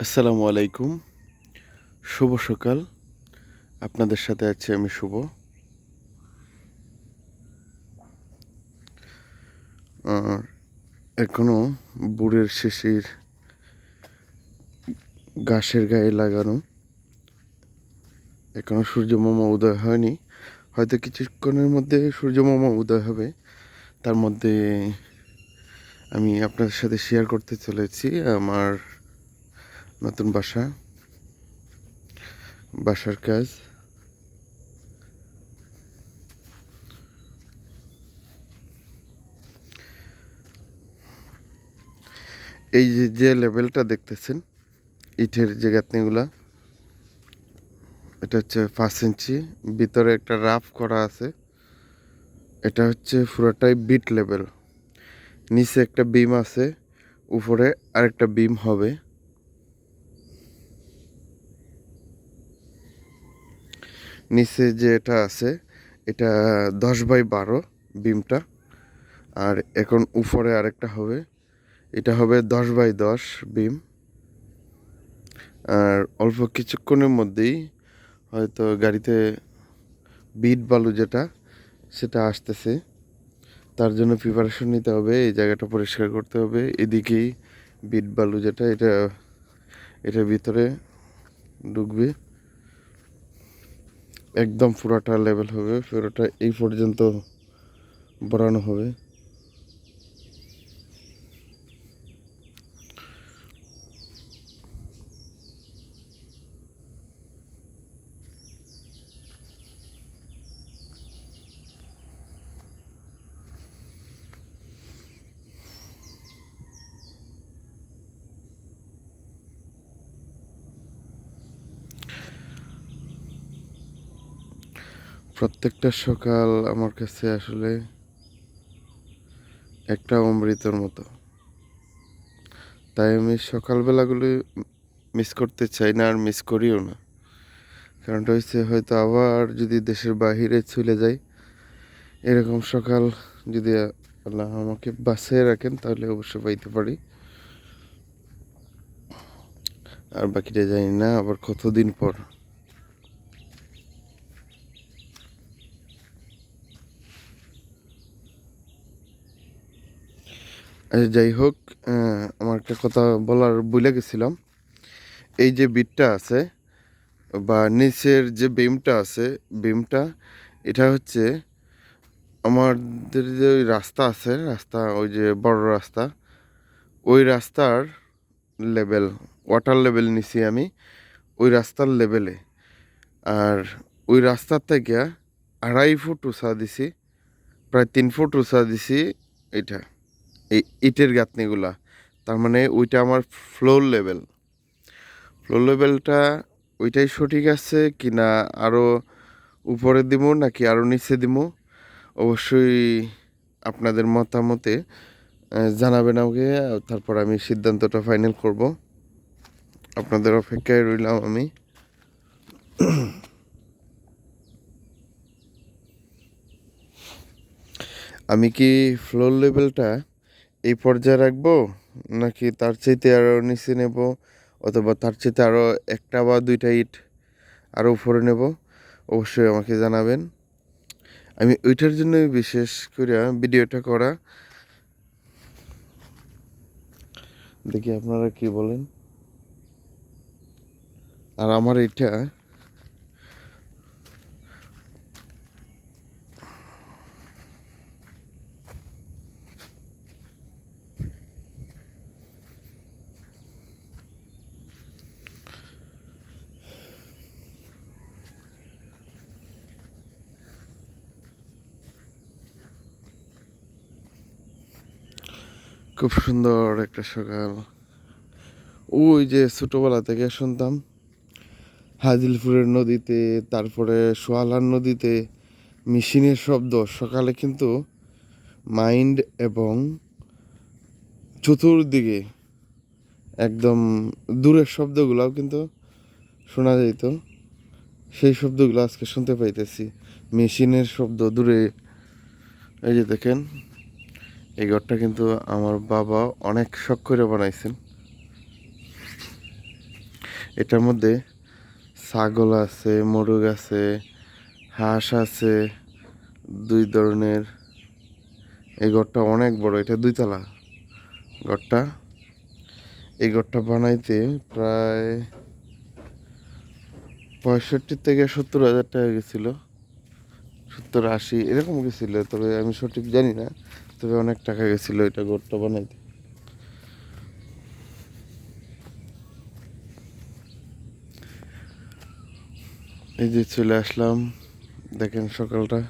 আসসালামু আলাইকুম। শুভ সকাল। আপনাদের সাথে আছি আমি শুভ। আর এখনও বুড়ের শিশির ঘাসের গায়ে লাগানো। এখনও সূর্য মামা উদয় হয়নি। হয়তো কিছুক্ষণের মধ্যে সূর্য মামা উদয় হবে। তার মধ্যে আমি আপনাদের সাথে শেয়ার করতে চলেছি আমার নতুন বাসা, বাসার কাজ। এই যে যে লেভেলটা দেখতেছেন, ইটের যে গাঁথনিগুলা, এটা হচ্ছে পাঁচ ইঞ্চি। ভিতরে একটা রাফ করা আছে। এটা হচ্ছে পুরোটাই বিট লেভেল। নিচে একটা বিম আছে, উপরে আরেকটা বিম হবে। নিচে যে এটা আছে, এটা দশ বাই বারো বিমটা। আর এখন উপরে আরেকটা হবে, এটা হবে দশ বাই দশ বিম। আর অল্প কিছুক্ষণের মধ্যেই হয়তো গাড়িতে বিট বালু যেটা, সেটা আসতেছে। তার জন্য প্রিপারেশন নিতে হবে, এই জায়গাটা পরিষ্কার করতে হবে। এদিকেই বিট বালু যেটা, এটা, এটার ভিতরে ঢুকবে। একদম পুরাটা লেভেল হবে পুরোটা এই পর্যন্ত বাড়ানো হবে। প্রত্যেকটা সকাল আমার কাছে আসলে একটা অমৃতর মতো। তাই আমি সকালবেলাগুলি মিস করতে চাই না আর মিস করিও না। কারণটা হচ্ছে হয়তো আবার যদি দেশের বাহিরে চলে যাই, এরকম সকাল যদি আল্লাহ আমাকে বাঁচিয়ে রাখেন তাহলে অবশ্যই পাইতে পারি। আর বাকিটা জানি না, আবার কতদিন পর? যাই হোক আমার একটা কথা বলার ভুলে গেছিলাম। এই যে বিটটা আছে, বা নিচের যে বিমটা আছে, বিমটা, এটা হচ্ছে আমাদের যে ওই রাস্তা আছে, রাস্তা, ওই যে বড় রাস্তা, ওই রাস্তার লেভেল, ওয়াটার লেভেল নিছি আমি, ওই রাস্তার লেভেলে। আর ওই রাস্তার থেকে আড়াই ফুট উঁচা দিছি, প্রায় তিন ফুট উঁচা দিছি এটা এই ইটের গাঁথনিগুলা। তার মানে ওইটা আমার ফ্লোর লেভেল ফ্লোর লেভেলটা ওইটাই সঠিক আছে কি না আরও উপরে দিব নাকি আরও নিচে দিব অবশ্যই আপনাদের মতামতে জানাবেন আমাকে তারপর আমি সিদ্ধান্তটা ফাইনাল করব। আপনাদের অপেক্ষায় রইলাম আমি। আমি কি ফ্লোর লেভেলটা এই পর্যায়ে রাখব? নাকি তার চাইতে আরও নিচে নেব? অথবা তার চাইতে আরও একটা বা দুইটা ইট আরও উপরে নেব? অবশ্যই আমাকে জানাবেন। আমি ওইটার জন্যই বিশেষ করে ভিডিওটা করা। দেখি আপনারা কি বলেন। আর আমার এটা খুব সুন্দর একটা সকাল। ওই যে ছোটোবেলা থেকে শুনতাম, হাজিলপুরের নদীতে, তারপরে সোয়ালার নদীতে, মেশিনের শব্দ। সকালে কিন্তু মাইন্ড এবং চতুর্দিকে একদম দূরের শব্দগুলোও কিন্তু শোনা যেত সেই শব্দগুলো আজকে শুনতে পাইতেছি। মেশিনের শব্দ দূরে। এই যে দেখেন এই ঘরটা কিন্তু আমার বাবা অনেক শখ করে বানাইছেন। এটার মধ্যে ছাগল আছে, মোরগ আছে, হাঁস আছে, দুই ধরনের। এই ঘরটা অনেক বড়, এটা দুইতলা ঘরটা। এই ঘরটা বানাইতে প্রায় পঁয়ষট্টি থেকে সত্তর হাজার টাকা গেছিল। সত্তর আশি, এরকম গেছিল, তবে আমি সঠিক জানি না, তবে অনেক টাকা গেছিল এটা ঘরটা বানাইতে। এই যে চলে আসলাম, দেখেন সকালটা।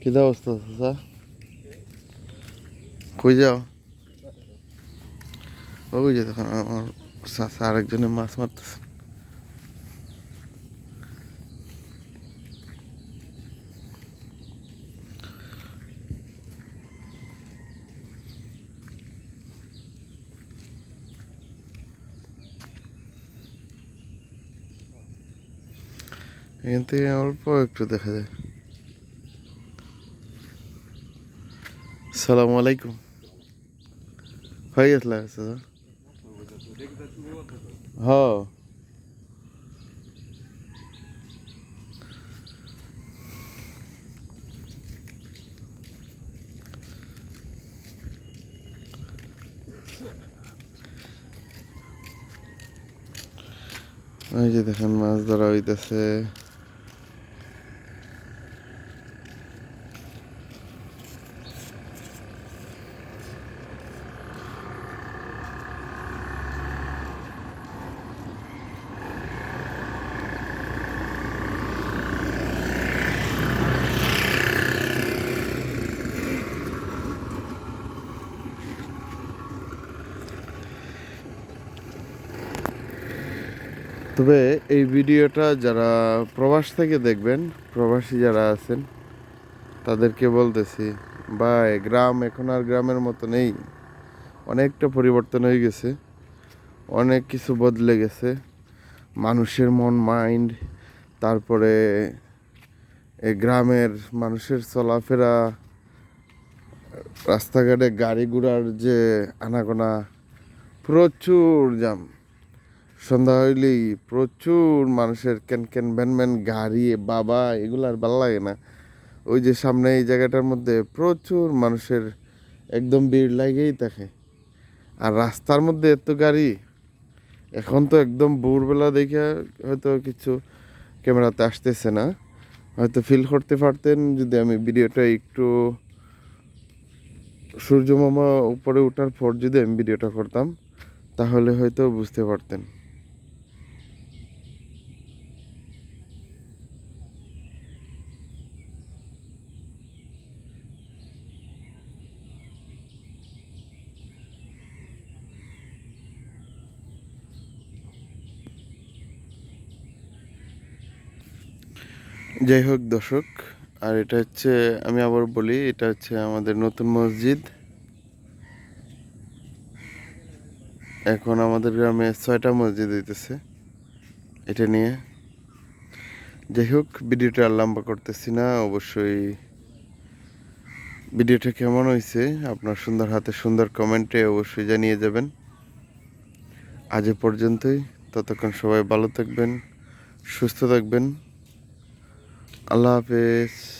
কি অবস্থা কই যাও? ওই যে দেখুন, আমার চাচা আরেকজনে মাছ মারতেছে। এখান থেকে অল্প একটু দেখা যায়। সালামু আলাইকুম। হয়ে গেছিল হ। এই যে দেখেন মাছ ধরা হইতেছে। তবে এই ভিডিওটা যারা প্রবাস থেকে দেখবেন, প্রবাসী যারা আছেন, তাদেরকে বলতেছি, ভাই, গ্রাম এখন আর গ্রামের মতো নেই। অনেকটা পরিবর্তন হয়ে গেছে। অনেক কিছু বদলে গেছে। মানুষের মন, মাইন্ড, তারপরে গ্রামের মানুষের চলাফেরা, রাস্তাঘাটে গাড়ি ঘোড়ার যে আনাগোনা, প্রচুর জাম সন্ধ্যা হইলেই প্রচুর মানুষের ক্যান ক্যান ভ্যান ভ্যান, গাড়ি, বাবা, এগুলো আর ভালো লাগে না। ওই যে সামনে এই জায়গাটার মধ্যে প্রচুর মানুষের একদম ভিড় লাগেই থাকে। আর রাস্তার মধ্যে এত গাড়ি, এখন তো একদম ভোরবেলা দেখে হয়তো কিছু ক্যামেরাতে আসতেছে না। হয়তো ফিল করতে পারতেন যদি আমি ভিডিওটা একটু সূর্য মামা উপরে ওঠার পর যদি আমি ভিডিওটা করতাম, তাহলে হয়তো বুঝতে পারতেন। যাই হোক দর্শক, আর এটা হচ্ছে, আমি আবার বলি, এটা হচ্ছে আমাদের নতুন মসজিদ। এখন আমাদের গ্রামে ছয়টা মসজিদ হইতেছে, এটা নিয়ে। যাই হোক, ভিডিওটা আর লম্বা করতেছি না, অবশ্যই ভিডিওটা কেমন হয়েছে আপনার সুন্দর হাতে সুন্দর কমেন্টে অবশ্যই জানিয়ে যাবেন। আজ পর্যন্তই, ততক্ষণ সবাই ভালো থাকবেন, সুস্থ থাকবেন। আল্লাহ হাফেজ।